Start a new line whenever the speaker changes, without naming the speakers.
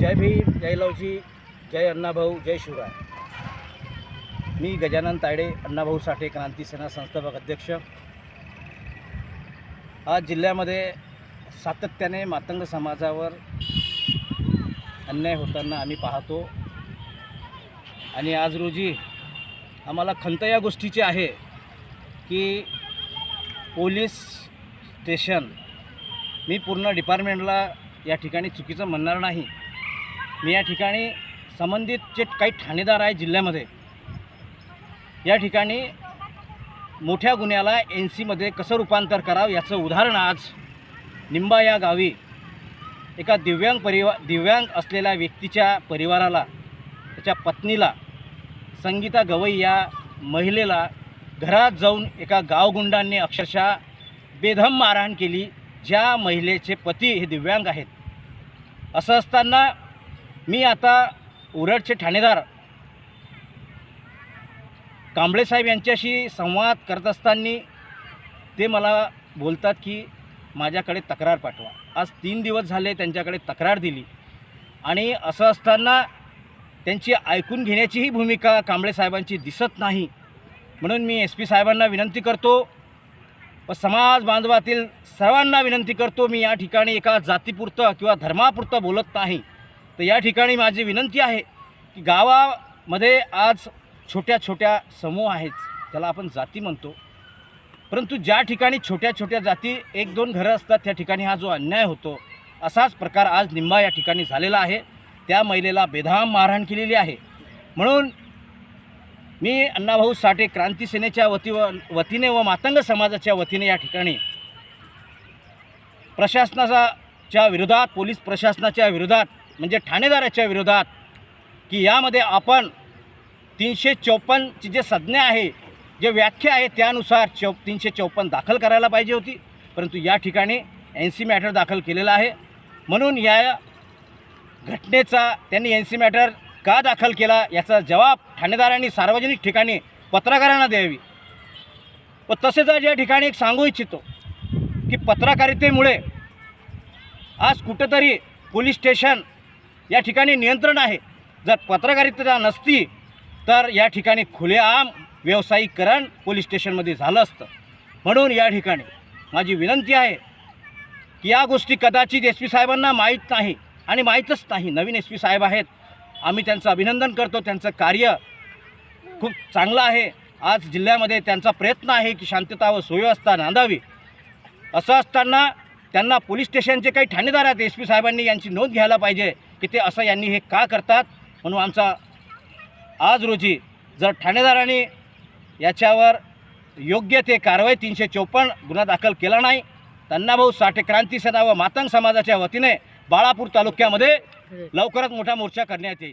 जय भीम जय अण्णाभाऊ जय शिवराय. मी गजानन तायडे अण्णाभाऊ साठे क्रांती सेना संस्थापक अध्यक्ष. आज जिल्ह्यामध्ये सातत्याने मातंग समाजावर अन्याय होताना आम्ही पाहतो. आणि आज रोजी आम्हाला खंत या गोष्टीची आहे की पोलीस स्टेशन मी पूर्ण डिपार्टमेंटला या ठिकाणी चुकीचं म्हणणार नाही. मी या ठिकाणी संबंधित जे काही ठाणेदार आहे जिल्ह्यामध्ये या ठिकाणी मोठ्या गुन्ह्याला एन सीमध्ये कसं रूपांतर करावं याचं उदाहरण आज निंबा या गावी एका दिव्यांग परिवा दिव्यांग असलेल्या व्यक्तीच्या परिवाराला त्याच्या पत्नीला संगीता गवई या महिलेला घरात जाऊन एका गावगुंडांनी अक्षरशः बेधम मारहाण केली. ज्या महिलेचे पती हे दिव्यांग आहेत. असं असताना मी आता उरडचे ठाणेदार कांबळे साहेब यांच्याशी संवाद करत असताना ते मला बोलतात की माझ्याकडे तक्रार पाठवा. आज तीन दिवस झाले त्यांच्याकडे तक्रार दिली. आणि असं असताना त्यांची ऐकून घेण्याचीही भूमिका कांबळे साहेबांची दिसत नाही. म्हणून मी एस पी साहेबांना विनंती करतो व समाज बांधवातील सर्वांना विनंती करतो मी या ठिकाणी एका जातीपुरतं किंवा धर्मापुरतं बोलत नाही. तर या ठिकाणी माझी विनंती आहे की गावामध्ये आज छोट्या छोट्या समूह आहेत. त्याला आपण जाती म्हणतो. परंतु ज्या ठिकाणी छोट्या छोट्या जाती एक दोन घरं असतात त्या ठिकाणी हा जो अन्याय होतो असाच प्रकार आज निंबा या ठिकाणी झालेला आहे. त्या महिलेला बेधाम मारहाण केलेली आहे. म्हणून मी अण्णाभाऊ साठे क्रांती सेनेच्या वती वतीने व मातंग समाजाच्या वतीने या ठिकाणी प्रशासनाचा च्या विरोधात पोलीस प्रशासनाच्या विरोधात म्हणजे ठाणेदाराच्या विरोधात की यामध्ये आपण तीनशे चौपन्नची जे संज्ञा आहे जे व्याख्या आहे त्यानुसार चौ तीनशे चौपन्न दाखल करायला पाहिजे होती. परंतु या ठिकाणी एन सी मॅटर दाखल केलेला आहे. म्हणून या घटनेचा त्यांनी एन सी मॅटर का दाखल केला याचा जबाब ठाणेदारांनी सार्वजनिक ठिकाणी पत्रकारांना द्यावी. व तसेच आज या ठिकाणी एक सांगू इच्छितो की पत्रकारितेमुळे आज कुठंतरी पोलीस स्टेशन या ठिकाणी नियंत्रण आहे. जर पत्रकारिता नसती तर या ठिकाणी खुलेआम व्यावसायिकरण पोलीस स्टेशनमध्ये झालं असतं. म्हणून या ठिकाणी माझी विनंती आहे की या गोष्टी कदाचित एस पी साहेबांना माहीत नाही आणि माहीतच नाही. नवीन एस पी साहेब आहेत. आम्ही त्यांचं अभिनंदन करतो. त्यांचं कार्य खूप चांगलं आहे. आज जिल्ह्यामध्ये त्यांचा प्रयत्न आहे की शांतता व सुव्यवस्था नांदावी. असं असताना त्यांना पोलीस स्टेशनचे काही ठाणेदार आहेत एस पी साहेबांनी यांची नोंद घ्यायला पाहिजे की ते असं यांनी हे का करतात. म्हणून आमचा आज रोजी जर ठाणेदारांनी याच्यावर योग्य ते कारवाई तीनशे चौपन्न गुन्हा दाखल केला नाही भाऊ साठे क्रांती सेना व मातंग समाजाच्या वतीने बाळापूर तालुक्यामध्ये लवकरच मोठा मोर्चा करण्यात येईल.